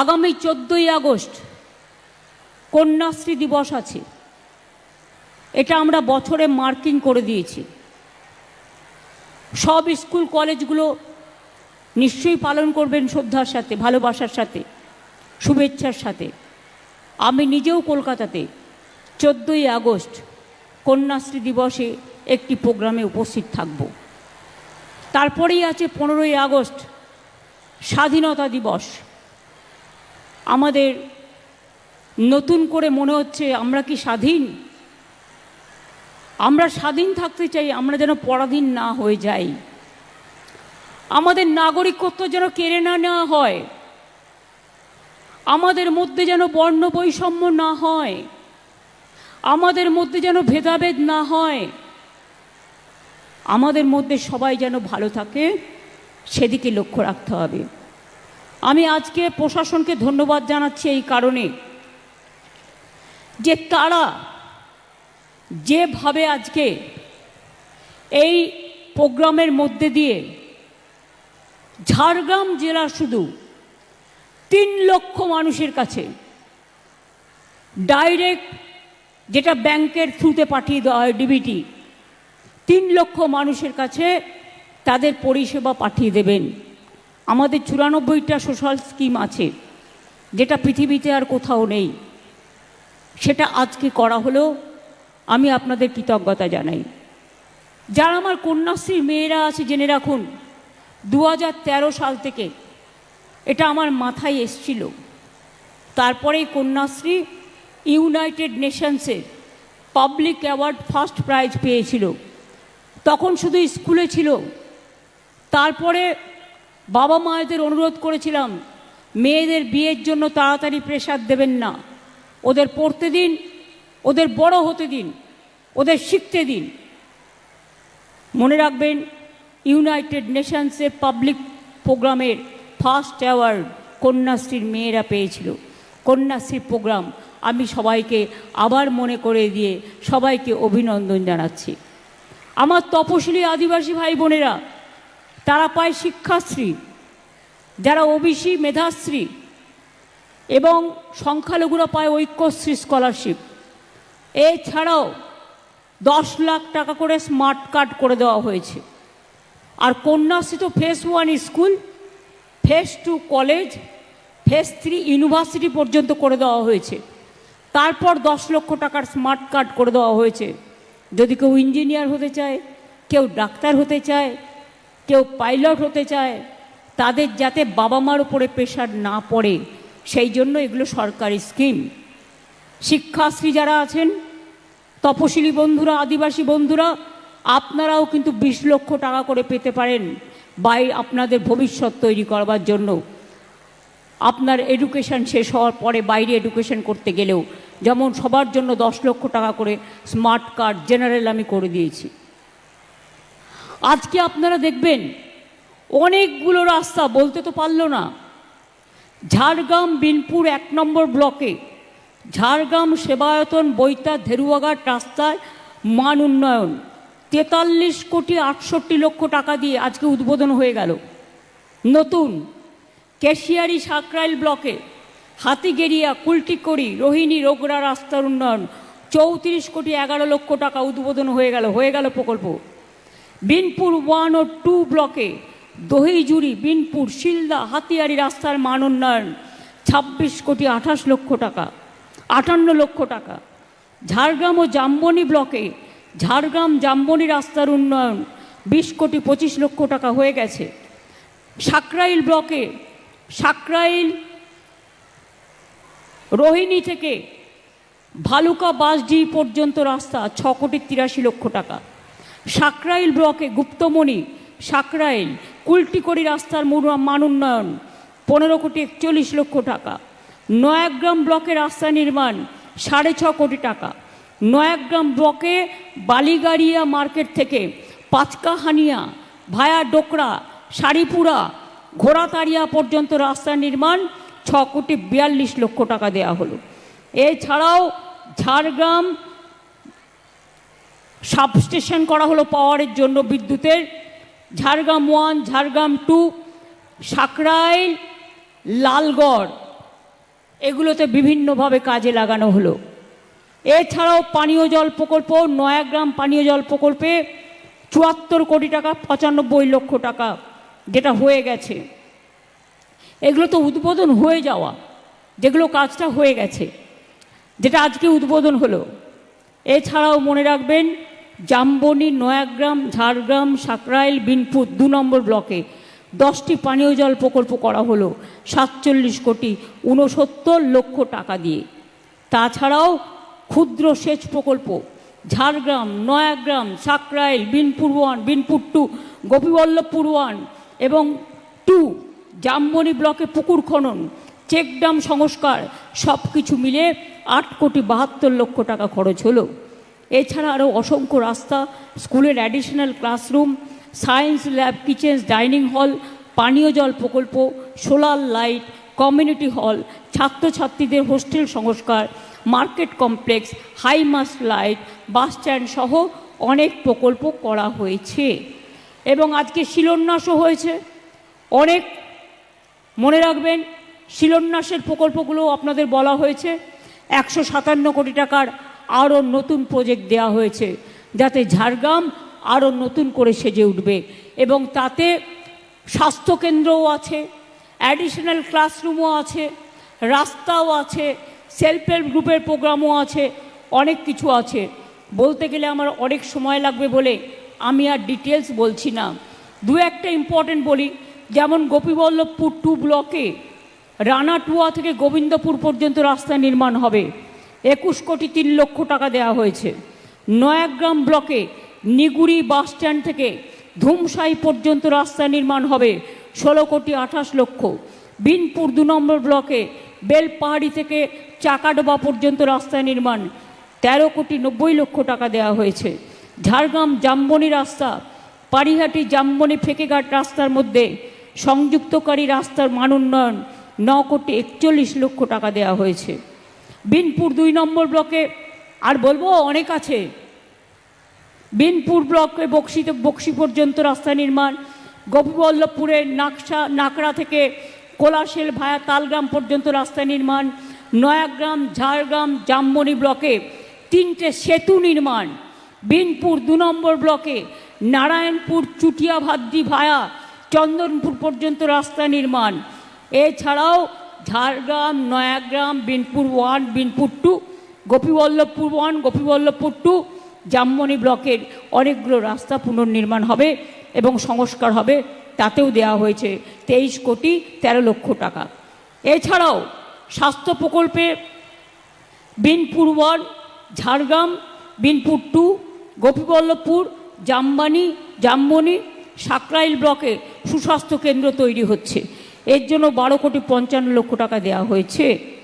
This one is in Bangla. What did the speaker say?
আগামী চোদ্দোই আগস্ট কন্যাশ্রী দিবস আছে। এটা আমরা বছরে মার্কিং করে দিয়েছি। সব স্কুল কলেজগুলো নিশ্চয়ই পালন করবেন শ্রদ্ধার সাথে, ভালোবাসার সাথে, শুভেচ্ছার সাথে। আমি নিজেও কলকাতাতে চোদ্দোই আগস্ট কন্যাশ্রী দিবসে একটি প্রোগ্রামে উপস্থিত থাকব। তারপরেই আছে পনেরোই আগস্ট স্বাধীনতা দিবস। আমাদের নতুন করে মনে হচ্ছে আমরা কি স্বাধীন? আমরা স্বাধীন থাকতে চাই, আমরা যেন পরাধীন না হয়ে যাই। আমাদের নাগরিকত্ব যেন কেড়ে না নেওয়া হয়। আমাদের মধ্যে যেন বর্ণ বৈষম্য না হয়। আমাদের মধ্যে যেন ভেদাভেদ না হয়। আমাদের মধ্যে সবাই যেন ভালো থাকে, সেদিকে লক্ষ্য রাখতে হবে। আমি আজকে প্রশাসনকে ধন্যবাদ জানাচ্ছি এই কারণে যে তারা যেভাবে আজকে এই প্রোগ্রামের মধ্যে দিয়ে ঝাড়গ্রাম জেলার শুধু তিন লক্ষ মানুষের কাছে ডাইরেক্ট যেটা ব্যাংকের থ্রুতে পাঠিয়ে দেওয়া হয় ডিবিটি তিন লক্ষ মানুষের কাছে তাদের পরিষেবা পাঠিয়ে দেবেন। আমাদের চুরানব্বইটা সোশ্যাল স্কিম আছে, যেটা পৃথিবীতে আর কোথাও নেই। সেটা আজকে করা হলো আমি আপনাদের কৃতজ্ঞতা জানাই। যারা আমার কন্যাশ্রীর মেয়েরা আছে, জেনে রাখুন দু হাজার তেরো সাল থেকে এটা আমার মাথায় এসছিল। তারপরেই কন্যাশ্রী ইউনাইটেড নেশনসের পাবলিক অ্যাওয়ার্ড ফার্স্ট প্রাইজ পেয়েছিল। তখন শুধু স্কুলে ছিল, তারপরে বাবা মায়েদের অনুরোধ করেছিলাম, মেয়েদের বিয়ের জন্য তাড়াতাড়ি প্রেশার দেবেন না। ওদের পড়তে দিন, ওদের বড় হতে দিন, ওদের শিখতে দিন। মনে রাখবেন ইউনাইটেড নেশনসের পাবলিক প্রোগ্রামের ফার্স্ট অ্যাওয়ার্ড কন্যাশ্রীর মেয়েরা পেয়েছিল। কন্যাশ্রীর প্রোগ্রাম আমি সবাইকে আবার মনে করে দিয়ে সবাইকে অভিনন্দন জানাচ্ছি। আমার তপশিলি আদিবাসী ভাই বোনেরা তারা পায় শিক্ষাশ্রী, যারা ওবিসি মেধাশ্রী এবং সংখ্যালঘুরা পায় ঐক্যশ্রী স্কলারশিপ এছাড়াও দশ লাখ টাকা করে স্মার্ট কার্ড করে দেওয়া হয়েছে। আর কন্যাশ্রী তো phase one school phase two college phase three university পর্যন্ত করে দেওয়া হয়েছে। তারপর দশ লক্ষ টাকার স্মার্ট কার্ড করে দেওয়া হয়েছে। যদি কেউ ইঞ্জিনিয়ার হতে চায়, কেউ ডাক্তার হতে চায় কেউ পাইলট হতে চায়, তাদের যাতে বাবা মার উপরে প্রেশার না পড়ে, সেই জন্য এগুলো সরকারি স্কিম। শিক্ষাশ্রী যারা আছেন, তপশিলি বন্ধুরা, আদিবাসী বন্ধুরা, আপনারাও কিন্তু বিশ লক্ষ টাকা করে পেতে পারেন বাই আপনাদের ভবিষ্যৎ তৈরি করবার জন্য। আপনার এডুকেশন শেষ হওয়ার পরে বাইরে এডুকেশন করতে গেলেও, যেমন সবার জন্য দশ লক্ষ টাকা করে স্মার্ট কার্ড, জেনারেল আমি করে দিয়েছি। আজকে আপনারা দেখবেন অনেকগুলো রাস্তা বলতে তো পারল না। ঝাড়গ্রাম, বিনপুর এক নম্বর ব্লকে ঝাড়গ্রাম সেবায়তন বৈতা ধেরুয়াঘাট রাস্তায় মান উন্নয়ন। তেতাল্লিশ কোটি আটষট্টি লক্ষ টাকা দিয়ে আজকে উদ্বোধন হয়ে গেল। নতুন কেশিয়ারি সাকরাইল ব্লকে হাতিগেরিয়া, কুলটিকড়ি, রোহিণী, রোগরা রাস্তার উন্নয়ন। চৌত্রিশ কোটি এগারো লক্ষ টাকা উদ্বোধন হয়ে গেল হয়ে গেল প্রকল্প। বিনপুর ওয়ান ও টু ব্লকে দহিজুড়ি বিনপুর, শিলদা, হাতিয়ারি রাস্তার মান উন্নয়ন ছাব্বিশ কোটি আঠাশ লক্ষ টাকা, আটান্ন লক্ষ টাকা। ঝাড়গ্রাম ও জাম্বনি ব্লকে ঝাড়গ্রাম জাম্বনি রাস্তার উন্নয়ন বিশ কোটি পঁচিশ লক্ষ টাকা হয়ে গেছে। সাকরাইল ব্লকে সাকরাইল রোহিণী থেকে ভালুকা বাসডি পর্যন্ত রাস্তা ছ কোটি তিরাশি লক্ষ টাকা। সাকরাইল ব্লকে গুপ্তমণি, সাকরাইল কুলটিকড়ি রাস্তার মান উন্নয়ন, পনেরো কোটি একচল্লিশ লক্ষ টাকা। নয়াগ্রাম ব্লকে রাস্তা নির্মাণ, সাড়ে ছ কোটি টাকা। নয়াগ্রাম ব্লকে বালিগাড়িয়া মার্কেট থেকে পাঁচকাহানিয়া, ভায়া ডোকরা শাড়িপুরা ঘোড়াতাড়িয়া পর্যন্ত রাস্তা নির্মাণ ছ কোটি বিয়াল্লিশ লক্ষ টাকা দেওয়া হলো। এছাড়াও ঝাড়গ্রাম সাবস্টেশন করা হলো পাওয়ারের জন্য বিদ্যুতের। ঝাড়গ্রাম ওয়ান, ঝাড়গ্রাম টু সাকরাইল লালগড়, এগুলোতে বিভিন্নভাবে কাজে লাগানো হলো। এছাড়াও পানীয় জল প্রকল্প, নয়াগ্রাম পানীয় জল প্রকল্পে চুয়াত্তর কোটি টাকা, পঁচানব্বই লক্ষ টাকা যেটা হয়ে গেছে। এগুলো তো উদ্বোধন হয়ে যাওয়া, যেগুলো কাজটা হয়ে গেছে, যেটা আজকে উদ্বোধন হলো। এছাড়াও মনে রাখবেন জাম্বনি, নয়াগ্রাম, ঝাড়গ্রাম, সাকরাইল, বিনপুর দু নম্বর ব্লকে দশটি পানীয় জল প্রকল্প করা হলো সাতচল্লিশ কোটি ঊনসত্তর লক্ষ টাকা দিয়ে। তাছাড়াও ক্ষুদ্র সেচ প্রকল্প, Jhargram, Nayagram, Sankrail, Binpur one, Binpur two, Gopiballavpur one এবং টু, জামবনি ব্লকে পুকুর খনন, চেকডাম সংস্কার সব কিছু মিলে আট কোটি বাহাত্তর লক্ষ টাকা খরচ হলো। এছাড়া আরও অসংখ্য রাস্তা, স্কুলের additional classroom science lab kitchens dining hall পানীয় জল প্রকল্প সোলার লাইট কমিউনিটি হল ছাত্রছাত্রীদের হোস্টেল সংস্কার market complex high mast light bus stand সহ অনেক প্রকল্প করা হয়েছে। এবং আজকে শিলান্যাসও হয়েছে। অনেক, মনে রাখবেন, শিলান্যাসের প্রকল্পগুলো আপনাদের বলা হয়েছে। একশো সাতান্ন কোটি টাকার আরও নতুন প্রজেক্ট দেওয়া হয়েছে, যাতে ঝাড়গ্রাম আরও নতুন করে সেজে উঠবে। এবং তাতে স্বাস্থ্যকেন্দ্রও আছে অ্যাডিশনাল ক্লাসরুমও আছে, রাস্তাও আছে সেলফ হেল্প গ্রুপের প্রোগ্রামও আছে, অনেক কিছু আছে। বলতে গেলে আমার অনেক সময় লাগবে বলে আমি আর ডিটেলস বলছি না। দু একটা ইম্পর্টেন্ট বলি, যেমন গোপীবল্লভপুর টু ব্লকে রানাটুয়া থেকে গোবিন্দপুর পর্যন্ত রাস্তা নির্মাণ হবে। একুশ কোটি তিন লক্ষ টাকা দেওয়া হয়েছে। নয়াগ্রাম ব্লকে নিগুড়ি বাস স্ট্যান্ড থেকে ধুমসাই পর্যন্ত রাস্তা নির্মাণ হবে ষোলো কোটি আঠাশ লক্ষ। বিনপুর দু নম্বর ব্লকে বেলপাহাড়ি থেকে চাকাডোবা পর্যন্ত রাস্তা নির্মাণ তেরো কোটি নব্বই লক্ষ টাকা দেওয়া হয়েছে। ঝাড়গ্রাম জামবনি রাস্তা, পারিহাটি জামবনি ফেকেঘাট রাস্তার মধ্যে সংযুক্তকারী রাস্তার মান উন্নয়ন ন কোটি একচল্লিশ লক্ষ টাকা দেওয়া হয়েছে। বিনপুর দুই নম্বর ব্লকে, আর বলব অনেক আছে। বিনপুর ব্লকে বক্সিতে, বক্সি পর্যন্ত রাস্তা নির্মাণ। গোপীবল্লভপুরের নাকশা, নাকড়া থেকে কোলাশেল ভায়া তালগ্রাম পর্যন্ত রাস্তা নির্মাণ। নয়াগ্রাম, ঝাড়গ্রাম, জামমনি ব্লকে তিনটে সেতু নির্মাণ। বিনপুর দু নম্বর ব্লকে নারায়ণপুর চুটিয়া ভাদ্রি ভায়া চন্দনপুর পর্যন্ত রাস্তা নির্মাণ। এছাড়াও Jhargram, Nayagram, Binpur one, Binpur two, Gopiballavpur one, Gopiballavpur two, Jamboni ব্লকের অনেকগুলো রাস্তা পুনর্নির্মাণ হবে এবং সংস্কার হবে, তাতেও দেওয়া হয়েছে তেইশ কোটি তেরো লক্ষ টাকা। এছাড়াও স্বাস্থ্য প্রকল্পে বিনপুর ওয়ান, ঝাড়গ্রাম, বিনপুর টু, গোপীবল্লভপুর, জামবানি জামবনি সাকরাইল ব্লকে সুস্বাস্থ্য কেন্দ্র তৈরি হচ্ছে। এর জন্য বারো কোটি পঞ্চান্ন লক্ষ টাকা দেওয়া হয়েছে।